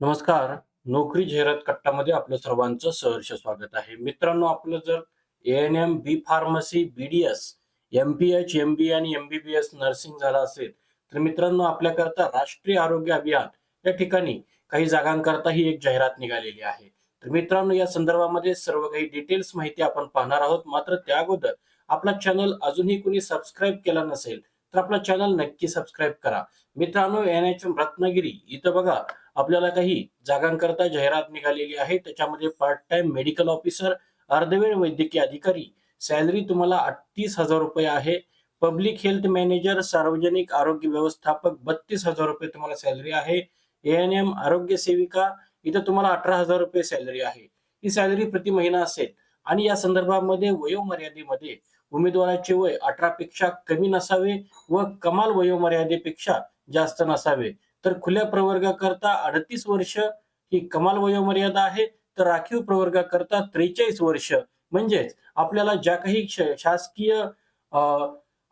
नमस्कार. नोकरी जाहिरात कट्टामध्ये आपलं सर्वांचं सहर्ष स्वागत आहे. मित्रांनो, आपलं जर ANM, B pharmacy, BDS, MPH, MB आणि एम-बी-बी-एस नर्सिंग झालं असेल, तर मित्रांनो आपल्याकरता राष्ट्रीय आरोग्य अभियान या ठिकाणी काही जागांकरता ही एक जाहिरात निघालेली आहे. तर मित्रांनो, या संदर्भामध्ये सर्व काही डिटेल्स माहिती आपण पाहणार आहोत. मात्र त्या अगोदर आपला चॅनल अजूनही कुणी सबस्क्राईब केला नसेल, तर आपला चॅनल नक्की सबस्क्राईब करा. मित्रांनो, एन-एच-एम रत्नागिरी इथं बघा आपल्याला काही जागांकरता जाहिरात निघालेली आहे. त्याच्यामध्ये पार्ट टाइम मेडिकल ऑफिसर, अर्धवेळ वैद्यकीय अधिकारी, सॅलरी तुम्हाला ₹38,000 आहे. पब्लिक हेल्थ मॅनेजर, सार्वजनिक आरोग्य व्यवस्थापक ₹32,000 तुम्हाला सॅलरी आहे. ए-एन-एम आरोग्य सेविका इथं तुम्हाला ₹18,000 सॅलरी आहे. ही सॅलरी प्रति महिना असेल आणि या संदर्भामध्ये वयोमर्यादेमध्ये उमेदवाराचे वय 18 पेक्षा कमी नसावे व कमाल वयोमर्यादेपेक्षा जास्त नसावे. तर खुल्या प्रवर्गाकरता 38 वर्ष ही कमाल वयोमर्यादा आहे. तर राखीव प्रवर्गाकरता 43 वर्ष म्हणजेच आपल्याला ज्या काही शासकीय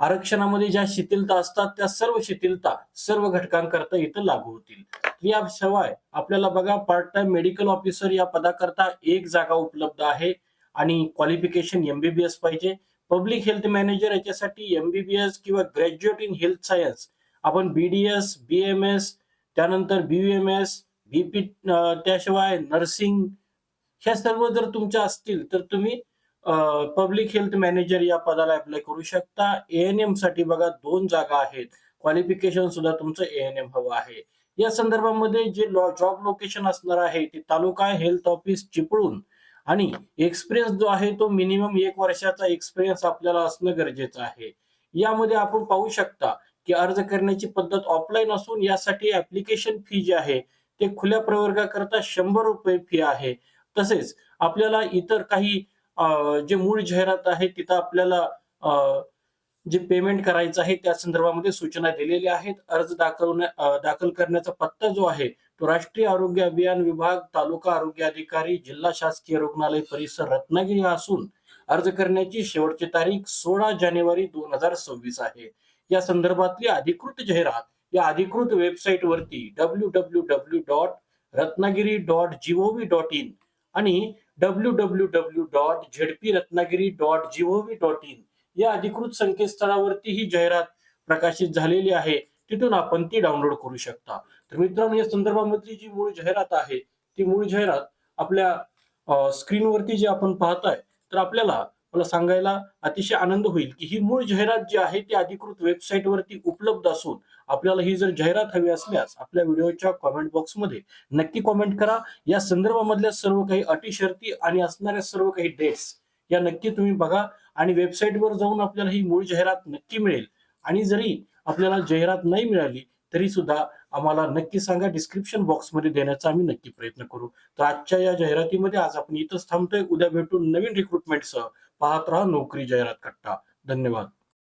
आरक्षणामध्ये ज्या शिथिलता असतात त्या सर्व शिथिलता सर्व घटकांकरता इथं लागू होतील. याशिवाय आपल्याला बघा पार्ट टाइम मेडिकल ऑफिसर या पदाकरता एक जागा उपलब्ध आहे आणि क्वालिफिकेशन एमबीबीएस पाहिजे. पब्लिक हेल्थ मॅनेजर याच्यासाठी एमबीबीएस किंवा ग्रॅज्युएट इन हेल्थ सायन्स आपण बीडीएस बीएमएस बी-एम-एस त्यानंतर बी एम एस बी-पी त्याशिवाय नर्सिंग ह्या सर्व जर तुमच्या असतील तर तुम्ही पब्लिक हेल्थ मॅनेजर या पदाला अप्लाय करू शकता. ए-एन-एमसाठी बघा दोन जागा आहेत. क्वालिफिकेशन सुद्धा तुमचं ए-एन-एम हवं आहे. या संदर्भामध्ये जे जॉब लोकेशन असणार आहे ते तालुका हेल्थ ऑफिस चिपळूण आणि एक्सपिरियन्स जो आहे तो मिनिमम एक वर्षाचा एक्सपिरियन्स आपल्याला असणं गरजेचं आहे. यामध्ये आपण पाहू शकता की अर्ज करण्याची पद्धत ऑफलाईन असून यासाठी ऍप्लिकेशन फी जी आहे ते खुल्या प्रवर्गाकरता ₹100 फी आहे. तसेच आपल्याला इतर काही जे मूळ जाहिरात आहे तिथं आपल्याला जे पेमेंट करायचं आहे त्या संदर्भामध्ये सूचना दिलेल्या आहेत. अर्ज दाखवण्या दाखल करण्याचा पत्ता जो आहे तो राष्ट्रीय आरोग्य अभियान विभाग, तालुका आरोग्य अधिकारी, जिल्हा शासकीय रुग्णालय परिसर रत्नागिरी हा असून अर्ज करण्याची शेवटची तारीख 16 जानेवारी 2026 आहे. या संदर्भातली अधिकृत जाहिरात या अधिकृत वेबसाईट वरती इन आणि W W W dot ZP Ratnagiri dot GOV dot in या अधिकृत संकेतस्थळावरती ही जाहिरात प्रकाशित झालेली आहे. तिथून आपण ती डाउनलोड करू शकता. तर मित्रांनो या संदर्भामधली जी मूळ जाहिरात आहे ती मूळ जाहिरात आपल्या स्क्रीनवरती जी आपण पाहताय तर आपल्याला मला सांगायला अतिशय आनंद होईल की ही मूळ जाहिरात जी आहे ती अधिकृत वेबसाईट वरती उपलब्ध असून आपल्याला ही जर जाहिरात हवी असल्यास आपल्या व्हिडिओच्या कमेंट बॉक्समध्ये नक्की कमेंट करा. या संदर्भामधल्या सर्व काही अटी शर्ती आणि असणाऱ्या सर्व काही डेट्स या नक्की तुम्ही बघा आणि वेबसाईटवर जाऊन आपल्याला ही मूळ जाहिरात नक्की मिळेल आणि जरी आपल्याला जाहिरात नाही मिळाली तरी सुद्धा आम्हाला नक्की सांगा. डिस्क्रिप्शन बॉक्समध्ये देण्याचा आम्ही नक्की प्रयत्न करू. तर आजच्या या जाहिरातीमध्ये आज आपण इथंच थांबतोय. उद्या भेटून नवीन रिक्रुटमेंटसह. पाहत राहा नोकरी जाहिरात कट्टा. धन्यवाद.